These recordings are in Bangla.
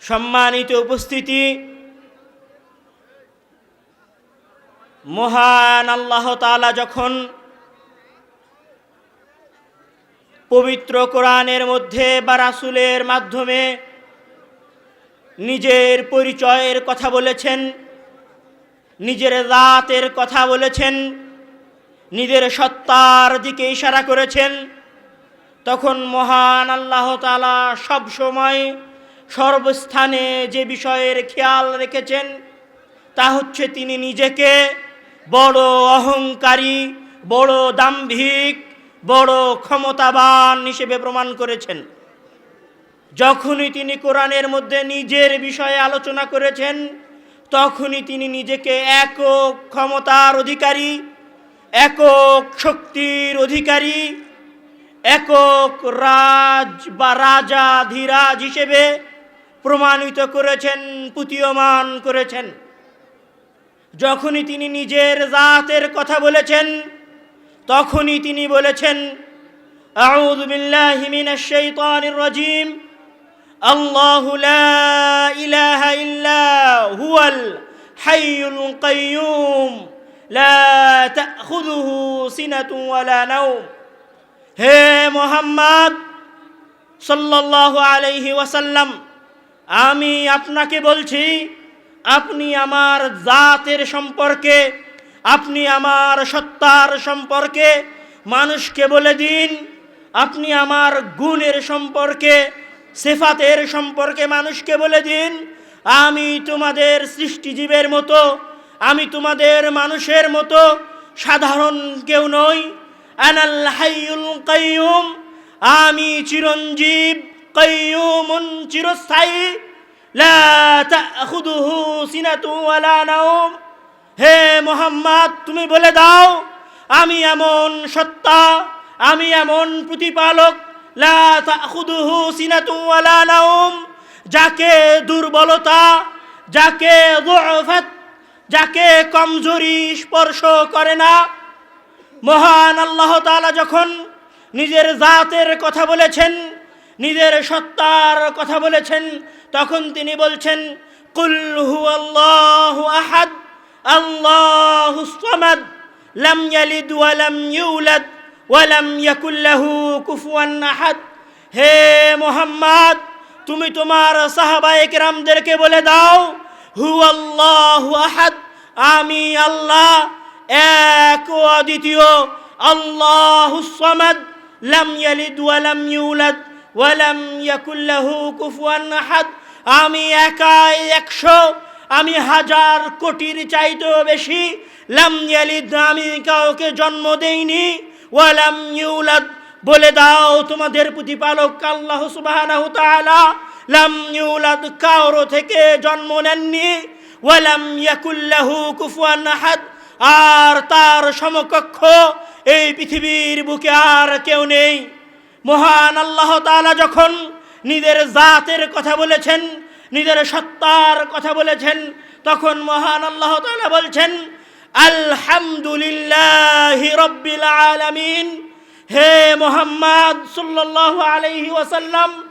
সম্মানিত উপস্থিতি। মহান আল্লাহ তাআলা যখন পবিত্র কোরআনের মধ্যে বা রাসুলের মাধ্যমে নিজের পরিচয়ের কথা বলেছেন, নিজের রাতের কথা বলেছেন, নিজের সত্তার দিকে ইশারা করেছেন, তখন মহান আল্লাহ তালা সব সময় সর্বস্থানে যে বিষয়ের খেয়াল রেখেছেন, তা হচ্ছে তিনি নিজেকে বড় অহংকারী, বড় দাম্ভিক, বড় ক্ষমতাবান হিসেবে প্রমাণ করেছেন। যখনই তিনি কোরআনের মধ্যে নিজের বিষয়ে আলোচনা করেছেন, তখনই তিনি নিজেকে একক ক্ষমতার অধিকারী, একক শক্তির অধিকারী, একক রাজ বা রাজা ধীরাজ হিসেবে প্রমাণিত করেছেন পুতীয়মান করেছেন। যখনই তিনি নিজের জাতের কথা বলেছেন, তখনই তিনি বলেছেন নাওম। হে মোহাম্মদ সাল্লাল্লাহু আলাইহি ওয়াসাল্লাম আমি আপনাকে বলছি, আপনি আমার জাতের সম্পর্কে, আপনি আমার সত্তার সম্পর্কে মানুষকে বলে দিন। আপনি আমার গুণের সম্পর্কে, সেফাতের সম্পর্কে মানুষকে বলে দিন। আমি তোমাদের সৃষ্টিজীবের মতো, আমি তোমাদের মানুষের মতো সাধারণ কেউ নই। আনাল হাইয়ুল কাইয়ুম, আমি চিরঞ্জীব। কাইয়ুমুন চিরস্থায়ী, লা তাখুদুহু সিনাতু ওয়ালা নাওম। হে মোহাম্মদ, তুমি বলে দাও, আমি এমন সত্তা, আমি এমন প্রতিপালক, লা তাখুদুহু সিনাতু ওয়ালা নাওম, যাকে দুর্বলতা, যাকে যাকে কমজোরি স্পর্শ করে না। মহান আল্লাহ তাআলা যখন নিজের জাতের কথা বলেছেন নিজের সত্তার কথা বলেছেন, তখন তিনি বলছেন, কুল হুয়াল্লাহু আহাদ, আল্লাহু সামাদ, লাম ইয়ালিদ ওয়া লাম ইউলাদ ওয়া লাম ইয়াকুল লাহু কুফুয়ান আহাদ। হে মোহাম্মদ, তুমি তোমার সাহাবায়ে কেরামদেরকে বলে দাও, হুয়াল্লাহু আহাদ, আমি আল্লাহ এক ও অদ্বিতীয়, আল্লাহ সামাদ, লাম ইয়ালিদ ওয়া লাম ইউলাদ। ওয়া লাম ইয়াকুল কুফুয়ান আহাদ। আমি একাই একশো, আমি হাজার কোটির চাইতেও বেশি। লাম ইয়ালিদ, আমি কাউকে জন্ম দেইনি। ওয়ালাম ইউলাদ, বলে দাও তোমাদের প্রতিপালক আল্লাহ সুবহানাহু তাআলা। লাম ইউলাদ কারও থেকে জন্ম নেননি। ওয়ালাম ইয়াকুল্লাহু কুফুয়ান আহাদ। আর তার সমকক্ষ এই পৃথিবীর বুকে আর কেউ নেই। মহান আল্লাহ তাআলা যখন নিজের জাতের কথা বলেছেন, নিজের সত্তার কথা বলেছেন, তখন মহান আল্লাহ তাআলা বলছেন, আলহামদুলিল্লাহি রব্বিল আলামিন। হে মোহাম্মদ সাল্লাল্লাহু আলাইহি ওয়াসাল্লাম,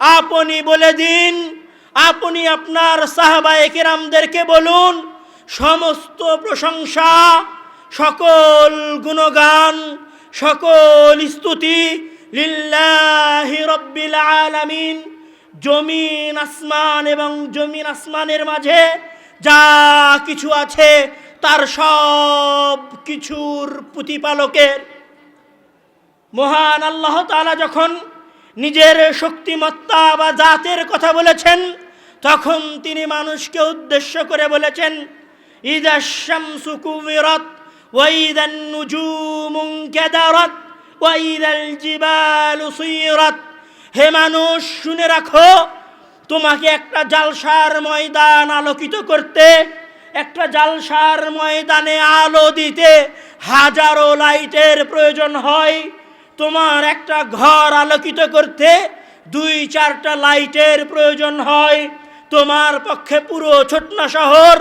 আপনি বলে দিন, আপনি আপনার সাহাবায়ে কেরামদেরকে বলুন, সমস্ত প্রশংসা, সকল গুণগান, সকল স্তুতি লিল্লাহি রব্বিল আলামিন। জমিন, আসমান এবং জমিন আসমানের মাঝে যা কিছু আছে, তার সব কিছুর প্রতিপালকের। মহান আল্লাহ তাআলা যখন নিজের শক্তিমত্তা বা জাতের কথা বলেছেন, তখন তিনি মানুষকে উদ্দেশ্য করে বলেছেন, ইদা শামসু কুবিরত ওয়াইদান নুজুমু কাদারাত। হে মানুষ, শুনে রাখো, তোমাকে একটা জালসার ময়দান আলোকিত করতে, একটা জালসার ময়দানে আলো দিতে হাজারো লাইটের প্রয়োজন হয়। তোমার একটা ঘর আলোকিত করতে দুই চারটা লাইটের প্রয়োজন হয়। তোমার পক্ষে পুরো ছোটনা শহর,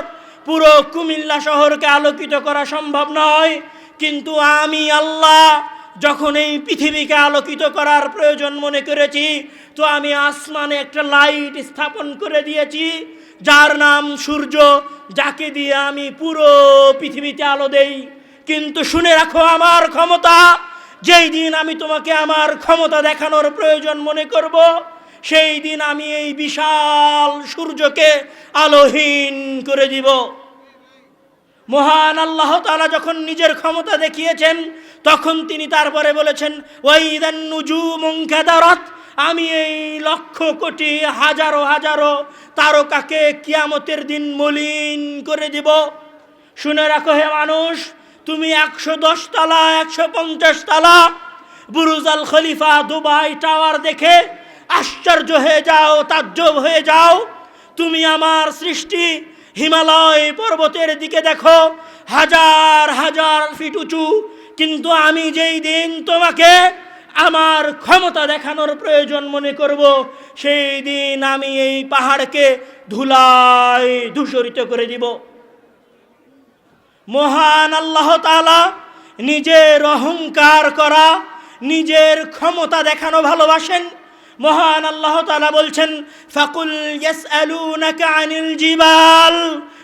পুরো কুমিল্লা শহরকে আলোকিত করা সম্ভব নয়। কিন্তু আমি আল্লাহ যখন এই পৃথিবীকে আলোকিত করার প্রয়োজন মনে করেছি, তো আমি আসমানে একটা লাইট স্থাপন করে দিয়েছি, যার নাম সূর্য, যাকে দিয়ে আমি পুরো পৃথিবীতে আলো দেই। কিন্তু শুনে রাখো আমার ক্ষমতা, যেই দিন আমি তোমাকে আমার ক্ষমতা দেখানোর প্রয়োজন মনে করব, সেই দিন আমি এই বিশাল সূর্যকে আলোহীন করে দিব। মহান আল্লাহ তালা যখন নিজের ক্ষমতা দেখিয়েছেন, তখন তিনি তারপরে বলেছেন, ওয়াইদান নুজু মুঙ্কাদারত আমি এই লক্ষ কোটি হাজারো হাজারো তারকাকে কিয়ামতের দিন মলিন করে দিব। শুনে রাখো হে মানুষ, তুমি একশো দশ তালা, একশো পঞ্চাশ তালা Burj Al Khalifa Dubai tower দেখে আশ্চর্য হয়ে যাও, তাজ্জব হয়ে যাও। তুমি আমার সৃষ্টি হিমালয় পর্বতের দিকে দেখো, হাজার হাজার ফিট উঁচু। কিন্তু আমি যেই দিন তোমাকে আমার ক্ষমতা দেখানোর প্রয়োজন মনে করব, সেই দিন আমি এই পাহাড়কে ধুলায় ধূসরিত করে দিব। মহান আল্লাহ তালা নিজের অহংকার করা, নিজের ক্ষমতা দেখানো ভালোবাসেন। মহান আল্লাহ তালা বলছেন, ফাকুল আনিল জিবাল।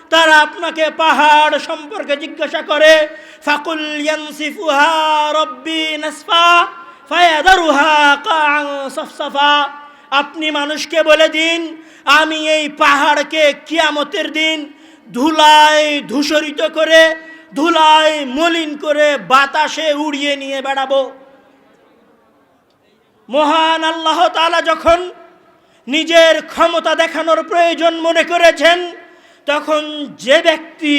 তারা আপনাকে পাহাড় সম্পর্কে জিজ্ঞাসা করে, ফাকুল আপনি মানুষকে বলে দিন, আমি এই পাহাড়কে কিয়ামতের দিন ধুলায় ধূসরিত করে, ধুলায় মলিন করে বাতাসে উড়িয়ে নিয়ে বেড়াবো। মহান আল্লাহ তাআলা যখন নিজের ক্ষমতা দেখানোর প্রয়োজন মনে করেছেন, তখন যে ব্যক্তি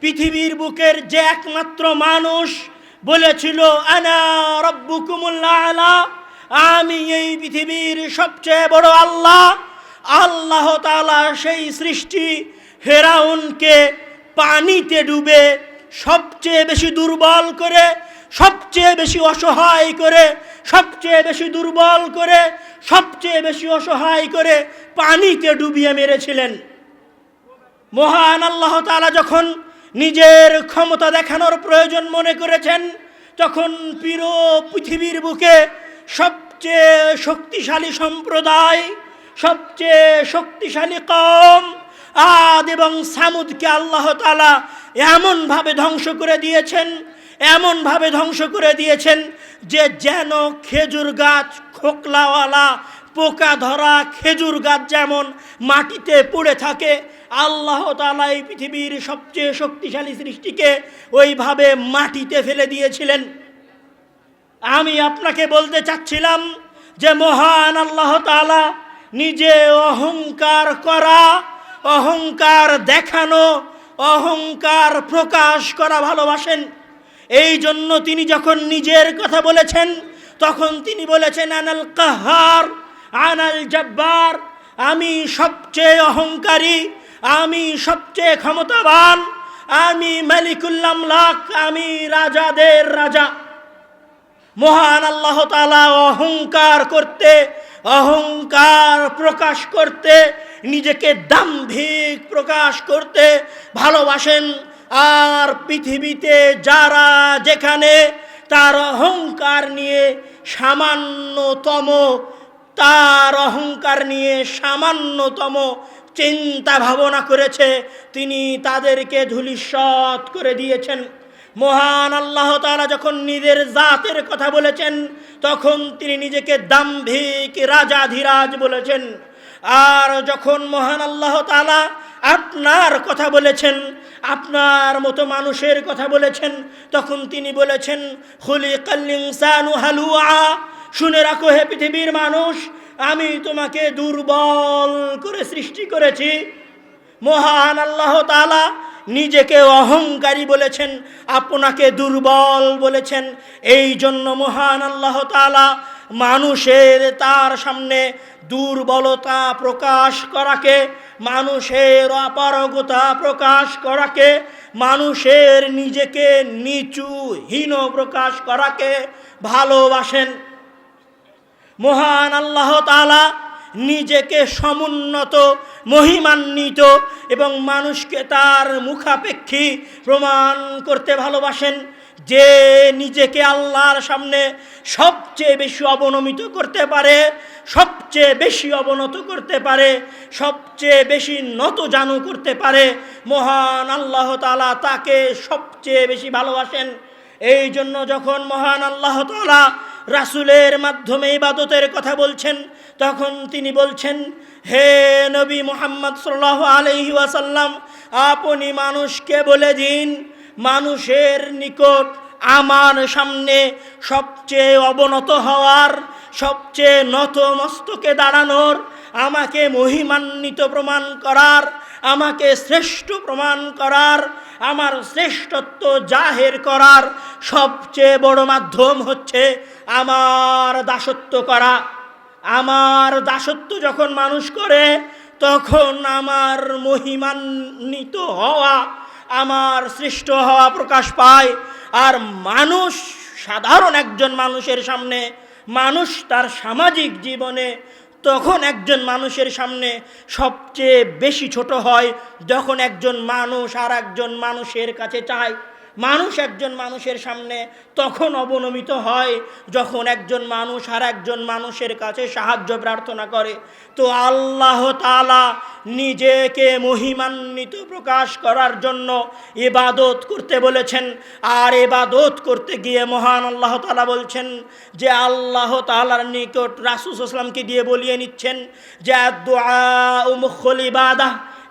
পৃথিবীর বুকের যে একমাত্র মানুষ বলেছিল, আনা আলা আমি এই পৃথিবীর সবচেয়ে বড় আল্লাহ আল্লাহ তাআলা সেই সৃষ্টি ফেরাউনকে পানিতে ডুবে সবচেয়ে বেশি দুর্বল করে সবচেয়ে বেশি অসহায় করে, সবচেয়ে বেশি দুর্বল করে, সবচেয়ে বেশি অসহায় করে পানিতে ডুবিয়ে মেরেছিলেন। মহান আল্লাহ তাআলা যখন নিজের ক্ষমতা দেখানোর প্রয়োজন মনে করেছেন, তখন পিরো পৃথিবীর বুকে সবচেয়ে শক্তিশালী সম্প্রদায়, সবচেয়ে শক্তিশালী কম আদ এবং সামুদকে আল্লাহ তালা এমনভাবে ধ্বংস করে দিয়েছেন এমনভাবে ধ্বংস করে দিয়েছেন যে যেন খেজুর গাছ, খোকলাওয়ালা, পোকা ধরা, খেজুর গাছ যেমন মাটিতে পড়ে থাকে, আল্লাহ তালা এই পৃথিবীর সবচেয়ে শক্তিশালী সৃষ্টিকে ওইভাবে মাটিতে ফেলে দিয়েছিলেন। আমি আপনাকে বলতে চাচ্ছিলাম যে মহান আল্লাহ তালা নিজে অহংকার করা, অহংকার দেখানো, অহংকার প্রকাশ করা ভালোবাসেন। এই জন্য তিনি যখন নিজের কথা বলেছেন, তখন তিনি বলেছেন, আনাল কাহার, আনাল জব্বার, আমি সবচেয়ে অহংকারী, আমি সবচেয়ে ক্ষমতাবান, আমি মালিকুল্লাম লাক আমি রাজাদের রাজা। মহান আল্লাহ তালা অহংকার করতে, অহংকার প্রকাশ করতে, নিজেকে দাম্ভিক প্রকাশ করতে ভালোবাসেন। আর পৃথিবীতে যারা যেখানে তার অহংকার নিয়ে সামান্যতম, তার অহংকার নিয়ে সামান্যতম চিন্তা ভাবনা করেছে, তিনি তাদেরকে ধুলিস্বৎ করে দিয়েছেন। মহান আল্লাহ তাআলা যখন নিজের জাতের কথা বলেছেন, তখন তিনি নিজেকে দাম্ভিক রাজাধিরাজ বলেছেন। আর যখন মহান আল্লাহ তাআলা আপনার কথা বলেছেন, আপনার মতো মানুষের কথা বলেছেন, তখন তিনি বলেছেন, খুলিকাল ইনসানু হালুয়া। শুনে রাখো হে পৃথিবীর মানুষ, আমি তোমাকে দুর্বল করে সৃষ্টি করেছি। মহান আল্লাহ তাআলা নিজেকে অহংকারী বলেছেন, আপনাকে দুর্বল বলেছেন। এই জন্য মহান আল্লাহ তাআলা মানুষের তার সামনে দুর্বলতা প্রকাশ করাকে, মানুষের অপারগতা প্রকাশ করাকে, মানুষের নিজেকে নিচু হীন প্রকাশ করাকে ভালোবাসেন। মহান আল্লাহ তাআলা নিজেকে সমুন্নত, মহিমান্বিত এবং মানুষকে তার মুখাপেক্ষী প্রমাণ করতে ভালোবাসেন। যে নিজেকে আল্লাহর সামনে সবচেয়ে বেশি অবনমিত করতে পারে, সবচেয়ে বেশি অবনত করতে পারে, সবচেয়ে বেশি নত জানু করতে পারে, মহান আল্লাহ তালা তাকে সবচেয়ে বেশি ভালোবাসেন। এই জন্য যখন মহান আল্লাহ তালা রাসুলের মাধ্যমে ইবাদতের কথা বলছেন, তখন তিনি বলছেন, হে নবী মোহাম্মদ সাল্লাহ আলহি ওয়াসাল্লাম, আপনি মানুষকে বলে দিন মানুষের নিকট আমার সামনে সবচেয়ে অবনত হওয়ার, সবচেয়ে নত মস্তকে দাঁড়ানোর, আমাকে মহিমান্বিত প্রমাণ করার, আমাকে শ্রেষ্ঠ প্রমাণ করার, আমার শ্রেষ্ঠত্ব জাহের করার সবচেয়ে বড় মাধ্যম হচ্ছে আমার দাসত্ব করা। আমার দাসত্ব যখন মানুষ করে, তখন আমার মহিমান্বিত হওয়া আমার সৃষ্ট হওয়া প্রকাশ পায়। আর মানুষ, সাধারণ একজন মানুষের সামনে, মানুষ তার সামাজিক জীবনে তখন একজন মানুষের সামনে সবচেয়ে বেশি ছোট হয়, যখন একজন মানুষ আর একজন মানুষের কাছে চায়। মানুষ একজন মানুষের সামনে তখন অবনমিত হয় যখন একজন মানুষ আর একজন মানুষের কাছে সাহায্য প্রার্থনা করে। তো আল্লাহ তালা নিজেকে মহিমান্বিত প্রকাশ করার জন্য এবাদত করতে বলেছেন। আর এবাদত করতে গিয়ে মহান আল্লাহ তালা বলছেন যে আল্লাহ তালার নিকট রাসুস আসলামকে দিয়ে বলিয়ে নিচ্ছেন যে দোয়া মুখল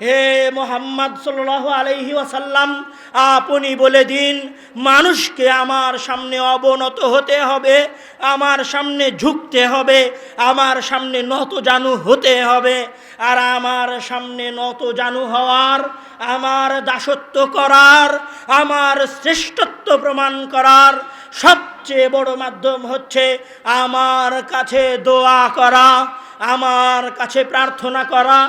হে মোহাম্মদ সাল্লাহ আলহি ওয়াসাল্লাম, আপনি বলে দিন, মানুষকে আমার সামনে অবনত হতে হবে, আমার সামনে ঝুঁকতে হবে, আমার সামনে নত জানু হতে হবে। আর আমার সামনে নত জানু হওয়ার, আমার দাসত্ব করার, আমার শ্রেষ্ঠত্ব প্রমাণ করার সবচেয়ে বড় মাধ্যম হচ্ছে আমার কাছে দোয়া করা, আমার কাছে প্রার্থনা করা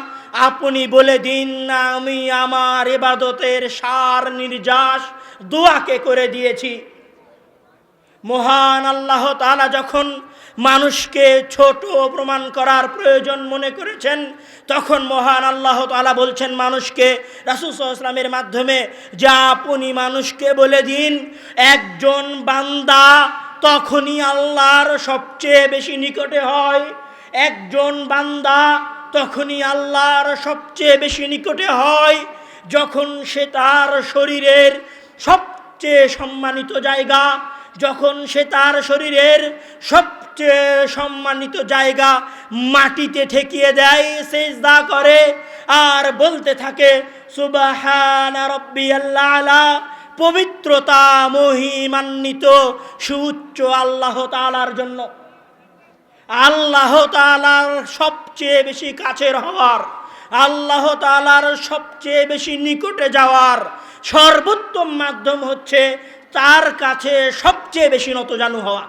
আপনি বলে দিন না, আমি আমার এবাদতের সার নির্যাস দোয়াকে করে দিয়েছি। মহান আল্লাহ তালা যখন মানুষকে ছোট প্রমাণ করার প্রয়োজন মনে করেছেন, তখন মহান আল্লাহ তালা বলছেন মানুষকে রাসুসালামের মাধ্যমে, যা আপনি মানুষকে বলে দিন, একজন বান্দা তখনই আল্লাহর সবচেয়ে বেশি নিকটে হয়, একজন বান্দা তখনই আল্লাহর সবচেয়ে বেশি নিকটে হয়, যখন সে তার শরীরের সবচেয়ে সম্মানিত জায়গা, যখন সে তার শরীরের সবচেয়ে সম্মানিত জায়গা মাটিতে ঠেকিয়ে দেয়, সেজদা করে আর বলতে থাকে, সুবাহানা রব্বি আল্লাহ পবিত্রতা মহিমান্বিত সুউচ্চ আল্লাহ তালার জন্য। আল্লাহ তালার সবচেয়ে বেশি কাছের হওয়ার, আল্লাহ তালার সবচেয়ে বেশি নিকটে যাওয়ার সর্বোত্তম মাধ্যম হচ্ছে তার কাছে সবচেয়ে বেশি নতজানু হওয়া।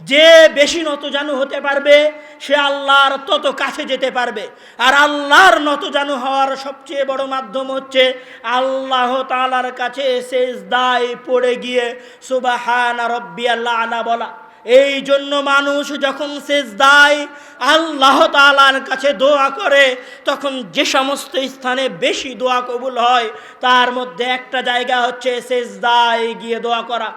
যে বেশি নতজানু হতে পারবে, সে আল্লাহর তত কাছে যেতে পারবে। আর আল্লাহর নত নতজানু হওয়ার সবচেয়ে বড় মাধ্যম হচ্ছে আল্লাহ তালার কাছে শেষ দায় পড়ে গিয়ে সুবাহানা রব্বি আল্লাহ আলা বলা। এই জন্য মানুষ যখন শেষ দায় আল্লাহ তালার কাছে দোয়া করে, তখন যে সমস্ত স্থানে বেশি দোয়া কবুল হয়, তার মধ্যে একটা জায়গা হচ্ছে শেষ দায় গিয়ে দোয়া করা।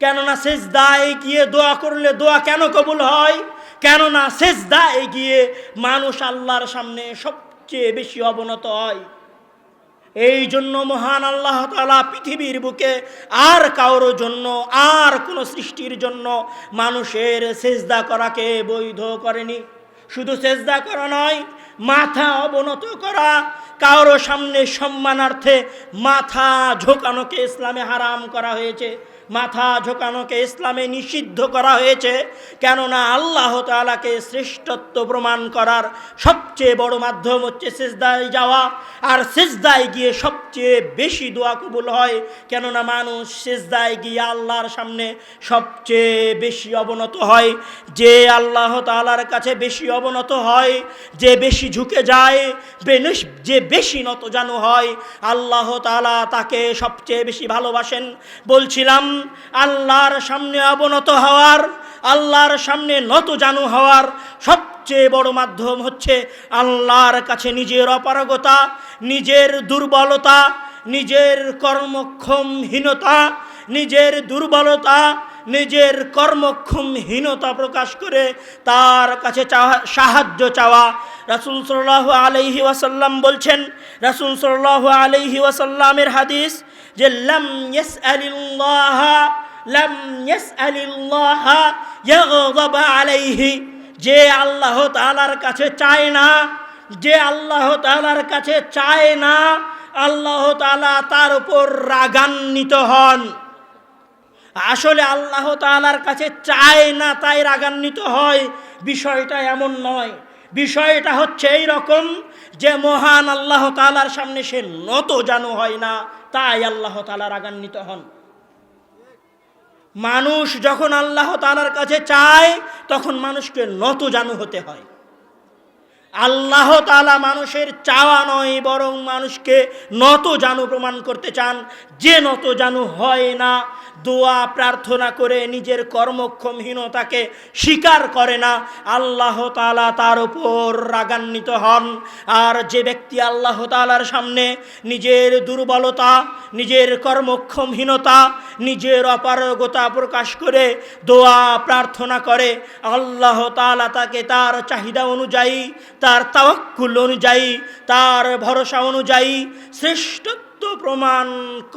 কেননা শেষ দায় গিয়ে দোয়া করলে দোয়া কেন কবুল হয়? কেননা শেষ দায় গিয়ে মানুষ আল্লাহর সামনে সবচেয়ে বেশি অবনত হয়। এই জন্য মহান আল্লাহ তালা পৃথিবীর বুকে আর কারোর জন্য, আর কোনো সৃষ্টির জন্য মানুষের সেজদা করাকে বৈধ করেনি। শুধু সেজদা করা নয়, মাথা অবনত করা, কারও সামনে সম্মানার্থে মাথা ঝোঁকানোকে ইসলামে হারাম করা হয়েছে। মাথা ঝোঁকানোকে ইসলামে নিষিদ্ধ করা হয়েছে, কেননা আল্লাহ তালাকে শ্রেষ্ঠত্ব প্রমাণ করার সবচেয়ে বড় মাধ্যম হচ্ছে সেজদায় যাওয়া, আর সেজদায় গিয়ে সবচেয়ে বেশি দোয়া কবুল হয়, কেননা মানুষ সেজদায় গিয়ে আল্লাহর সামনে সবচেয়ে বেশি অবনত হয়। যে আল্লাহ তালার কাছে বেশি অবনত হয়, যে বেশি ঝুঁকে যায় যে বেশি নত জানু হয়, আল্লাহ তালা তাকে সবচেয়ে বেশি ভালোবাসেন। বলছিলাম আল্লাহর সামনে অবনত হওয়ার, আল্লাহর সামনে নত জানু হওয়ার সবচেয়ে বড় মাধ্যম হচ্ছে আল্লাহর কাছে নিজের অপারগতা, নিজের দুর্বলতা, নিজের কর্মক্ষমহীনতা, নিজের দুর্বলতা, নিজের কর্মক্ষমহীনতা প্রকাশ করে তার কাছে চাওয়া- সাহায্য চাওয়া। রাসুল সাল্লাহ আলহি ওয়াসাল্লাম বলছেন, রাসুল সাল্লাহ আলহি ওয়াসাল্লামের হাদিস যে লাম ইয়েস আলিল্লাহ লাম ইয়েস আলিল্লাহ আলাইহি, যে আল্লাহ তাআলার কাছে চায় না, যে আল্লাহ তাআলার কাছে চায় না, আল্লাহ তাআলা তার উপর রাগান্বিত হন। আসলে আল্লাহ তাআলার কাছে চায় না, তাই রাগান্বিত হয়। বিষয়টা এমন নয়। বিষয়টা হচ্ছে এই রকম যে মহান আল্লাহ তাআলার সামনে সে নত জানু হয় না। তাই আল্লাহ তালার রাগান্বিত হন। মানুষ যখন আল্লাহ তালার কাছে চায়, তখন মানুষকে নত জানু হতে হয়। আল্লাহ তালা মানুষের চাওয়া নয়, বরং মানুষকে নত জানু প্রমাণ করতে চান। যে নত জানু হয় না দোয়া, প্রার্থনা করে নিজের কর্মক্ষমহীনতাকে স্বীকার করে না, আল্লাহ তালা তার উপর রাগান্বিত হন। আর যে ব্যক্তি আল্লাহ তাআলার সামনে নিজের দুর্বলতা, নিজের কর্মক্ষমহীনতা, নিজের অপারগতা প্রকাশ করে দোয়া, প্রার্থনা করে, আল্লাহ তাআলা তাকে তার চাহিদা অনুযায়ী, তার তাওয়াক্কুল অনুযায়ী, তার ভরসা অনুযায়ী শ্রেষ্ঠত্ব সত্য প্রমাণ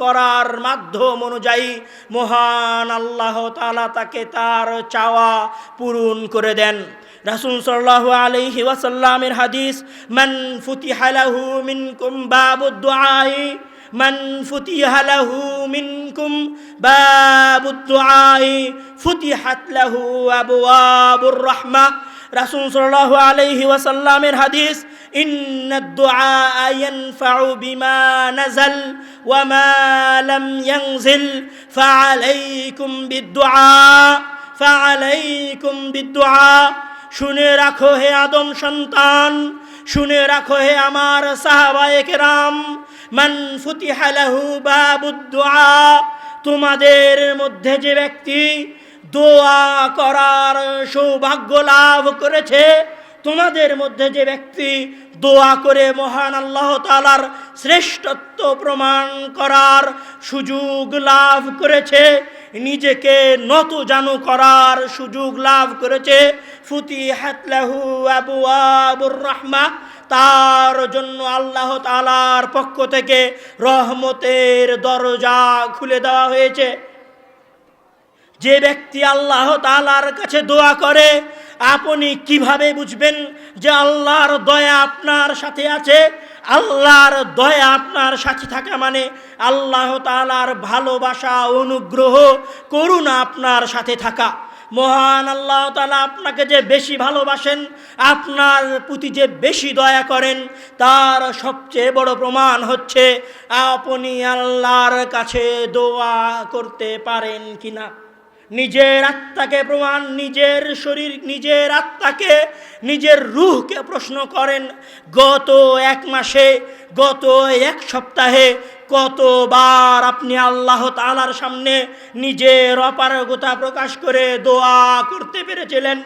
করার মাধ্যম অনুযায়ী মহান আল্লাহ তালা তাকে তার চাওয়া পূরণ করে দেন। রাসুল সাল্লাহ আলহি ওয়াসাল্লামের হাদিস, মান ফুতিহালাহু মিন কুম্বাবুদ্দোয়াই মান কুম মিনকুম ফুতি হাতলাহু আবু আবুর রহমা। فتحت له أبواب الرحمة رسول صلى الله عليه وسلم الحديث إن الدعاء ينفع بما نزل وما لم ينزل فعليكم بالدعاء فعليكم بالدعاء শুনে রাখো হে আদম সন্তান শুনে রাখো হে আমার সাহাবায়ে কেরাম মান ফুতিহা লাহু বাবুদ্দুআ তোমাদের মধ্যে যে ব্যক্তি দোয়া করার সৌভাগ্য লাভ করেছে। তোমাদের মধ্যে যে ব্যক্তি দোয়া করে মহান আল্লাহ তালার শ্রেষ্ঠত্ব প্রমাণ করার সুযোগ লাভ করেছে, নিজেকে নত জানু করার সুযোগ লাভ করেছে ফুতি হাতলাহু আবু আবুর রহমা, তার জন্য আল্লাহ তালার পক্ষ থেকে রহমতের দরজা খুলে দেওয়া হয়েছে। যে ব্যক্তি আল্লাহ তালার কাছে দোয়া করে, আপনি কীভাবে বুঝবেন যে আল্লাহর দয়া আপনার সাথে আছে? আল্লাহর দয়া আপনার সাথে থাকা মানে আল্লাহ তালার ভালোবাসা, অনুগ্রহ, করুণা আপনার সাথে থাকা। মহান আল্লাহ তালা আপনাকে যে বেশি ভালোবাসেন, আপনার প্রতি যে বেশি দয়া করেন, তার সবচেয়ে বড় প্রমাণ হচ্ছে, আপনি আল্লাহর কাছে দোয়া করতে পারেন কিনা? নিজের আত্মাকে প্রমাণ, নিজের শরীর, নিজের আত্মাকে, নিজের রুহকে প্রশ্ন করেন, গত এক মাসে, গত এক সপ্তাহে কতবার আপনি আল্লাহ তালার সামনে নিজের অপারগতা প্রকাশ করে দোয়া করতে পেরেছিলেন?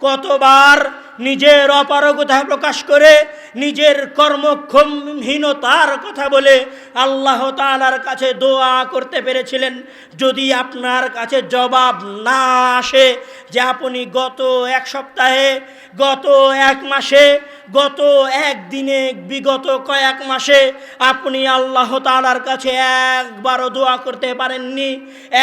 কতবার নিজের অপারগতা প্রকাশ করে, নিজের কর্মক্ষমহীনতার কথা বলে আল্লাহ তালার কাছে দোয়া করতে পেরেছিলেন। যদি আপনার কাছে জবাব না আসে যে আপনি গত এক সপ্তাহে, গত এক মাসে গত একদিনে, বিগত কয়েক মাসে আপনি আল্লাহ তালার কাছে একবারও দোয়া করতে পারেননি,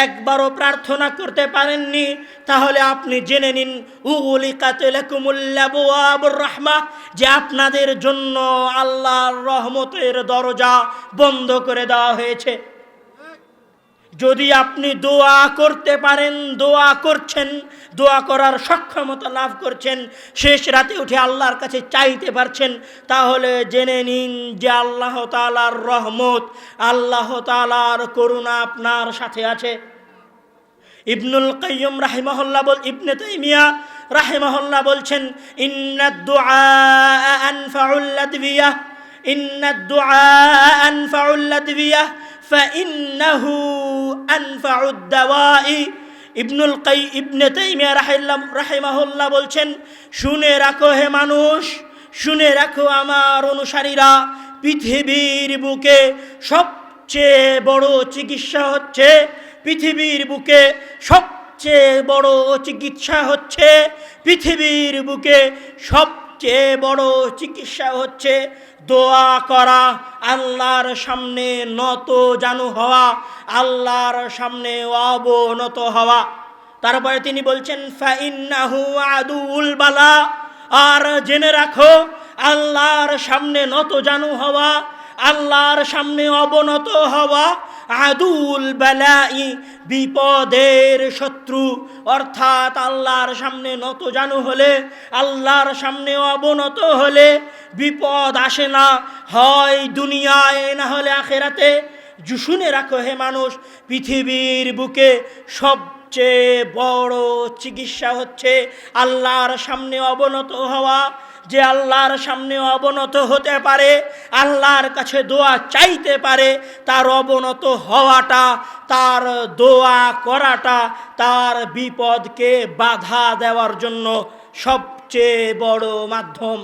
একবারও প্রার্থনা করতে পারেননি। তাহলে আপনি জেনে নিন উগুলি কাতেলাকুমুল্লাবুর রহমা, যে আপনাদের জন্য আল্লাহর রহমতের দরজা বন্ধ করে দেওয়া হয়েছে। যদি আপনি দোয়া করতে পারেন, দোয়া করছেন, দোয়া করার সক্ষমতা লাভ করছেন, শেষ রাতে উঠে আল্লাহর কাছে চাইতে পারছেন, তাহলে জেনে নিন যে আল্লাহ তালার রহমত, আল্লাহ তালার করুণা আপনার সাথে আছে। ইবনুল কাইয়ুম রাহিমাহুল্লাহ বল, ইবনে তাইমিয়া রাহিমাহুল্লাহ বলছেন ইন্নাদ দুআ আনফাউল লাদবিয়াহ ইন্নাদ আনফাউল ফাইন্নাহু আনফাউদ্দাওয়াই ইবনুল কাই ইবনে তাইমিয়া রাহিল্লাম রাহিমাহুল্লাহ বলছেন, শুনে রাখো হে মানুষ, শুনে রাখো আমার অনুসারীরা, পৃথিবীর বুকে সবচেয়ে বড় চিকিৎসা হচ্ছে, পৃথিবীর বুকে সবচেয়ে বড় চিকিৎসা হচ্ছে, পৃথিবীর বুকে সবচেয়ে বড় চিকিৎসা হচ্ছে দোয়া করা, আল্লাহর সামনে নত জানু হওয়া, আল্লাহর সামনে অবনত হওয়া। তারপরে তিনি বলছেন, ফাইন্নাহু আদুল বালা আর জেনে রাখো, আল্লাহর সামনে নত জানু হওয়া, আল্লাহর সামনে অবনত হওয়া আদুল বেলাই বিপদের শত্রু। অর্থাৎ আল্লাহর সামনে নত জানু হলে, আল্লাহর সামনে অবনত হলে বিপদ আসে না। হয় দুনিয়ায়, না হলে আখেরাতে। শুনে রাখো হে মানুষ, পৃথিবীর বুকে সবচেয়ে বড় চিকিৎসা হচ্ছে আল্লাহর সামনে অবনত হওয়া। যে আল্লাহর সামনে অবনত হতে পারে, আল্লাহর কাছে দোয়া চাইতে পারে, তার অবনত হওয়াটা, তার দোয়া করাটা, তার বিপদকে বাধা দেওয়ার জন্য সবচেয়ে বড় মাধ্যম।